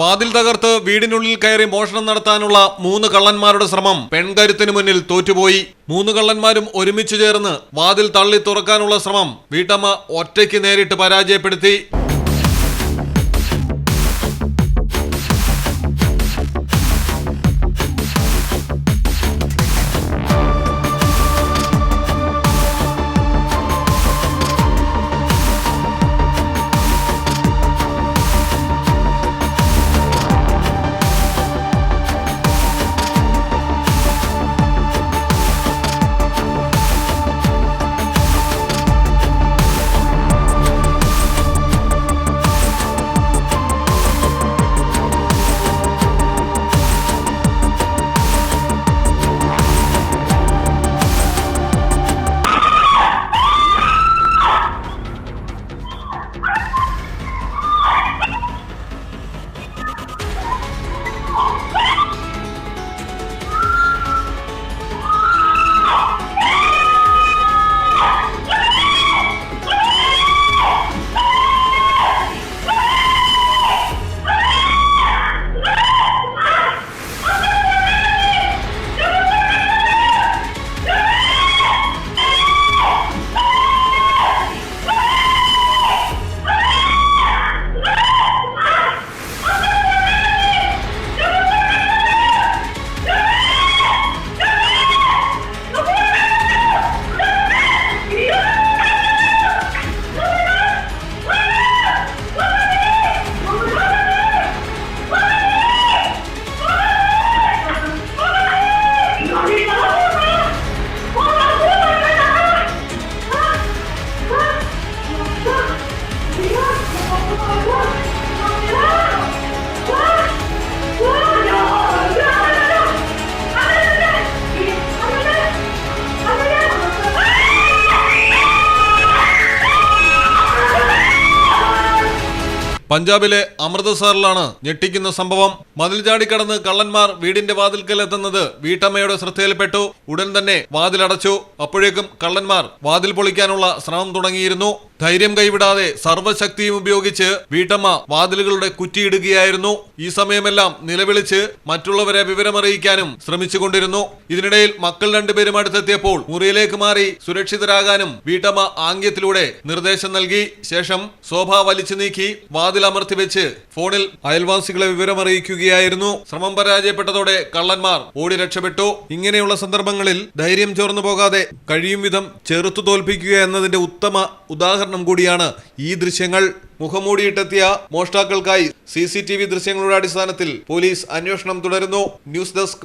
വാതിൽ തകർത്ത് വീടിനുള്ളിൽ കയറി മോഷണം നടത്താനുള്ള മൂന്ന് കള്ളന്മാരുടെ ശ്രമം പെൺകരുത്തിനു മുന്നിൽ തോറ്റുപോയി. മൂന്ന് കള്ളന്മാരും ഒരുമിച്ചു ചേർന്ന് വാതിൽ തള്ളി തുറക്കാനുള്ള ശ്രമം വീട്ടമ്മ ഒറ്റയ്ക്ക് നേരിട്ട് പരാജയപ്പെടുത്തി. പഞ്ചാബിലെ അമൃതസറിലാണ് ഞെട്ടിക്കുന്ന സംഭവം. മതിൽ ചാടിക്കടന്ന് കള്ളന്മാർ വീടിന്റെ വാതിൽക്കൽ എത്തുന്നത് വീട്ടമ്മയുടെ ശ്രദ്ധയിൽപ്പെട്ടു. ഉടൻ തന്നെ വാതിലടച്ചു. അപ്പോഴേക്കും കള്ളന്മാർ വാതിൽ പൊളിക്കാനുള്ള ശ്രമം തുടങ്ങിയിരുന്നു. ധൈര്യം കൈവിടാതെ സർവശക്തിയും ഉപയോഗിച്ച് വീട്ടമ്മ വാതിലുകളുടെ കുറ്റിയിടുകയായിരുന്നു. ഈ സമയമെല്ലാം നിലവിളിച്ച് മറ്റുള്ളവരെ വിവരമറിയിക്കാനും ശ്രമിച്ചുകൊണ്ടിരുന്നു. ഇതിനിടയിൽ മക്കൾ രണ്ടുപേരും അടുത്തെത്തിയപ്പോൾ മുറിയിലേക്ക് മാറി സുരക്ഷിതരാകാനും വീട്ടമ്മ ആംഗ്യത്തിലൂടെ നിർദ്ദേശം നൽകി. ശേഷം ശോഭ വലിച്ചു നീക്കി വാതിൽ വെച്ച് ഫോണിൽ അയൽവാസികളെ വിവരമറിയിക്കുകയായിരുന്നു. ശ്രമം പരാജയപ്പെട്ടതോടെ കള്ളന്മാർ ഓടി രക്ഷപ്പെട്ടു. ഇങ്ങനെയുള്ള സന്ദർഭങ്ങളിൽ ധൈര്യം ചോർന്നു പോകാതെ കഴിയും വിധം ചെറുത്തു തോൽപ്പിക്കുക എന്നതിന്റെ ഉത്തമ ഉദാഹരണം കൂടിയാണ് ഈ ദൃശ്യങ്ങൾ. മുഖമൂടിയിട്ടെത്തിയ മോഷ്ടാക്കൾക്കായി സി സി ടി വി ദൃശ്യങ്ങളുടെ അടിസ്ഥാനത്തിൽ പോലീസ് അന്വേഷണം തുടരുന്നു. News desk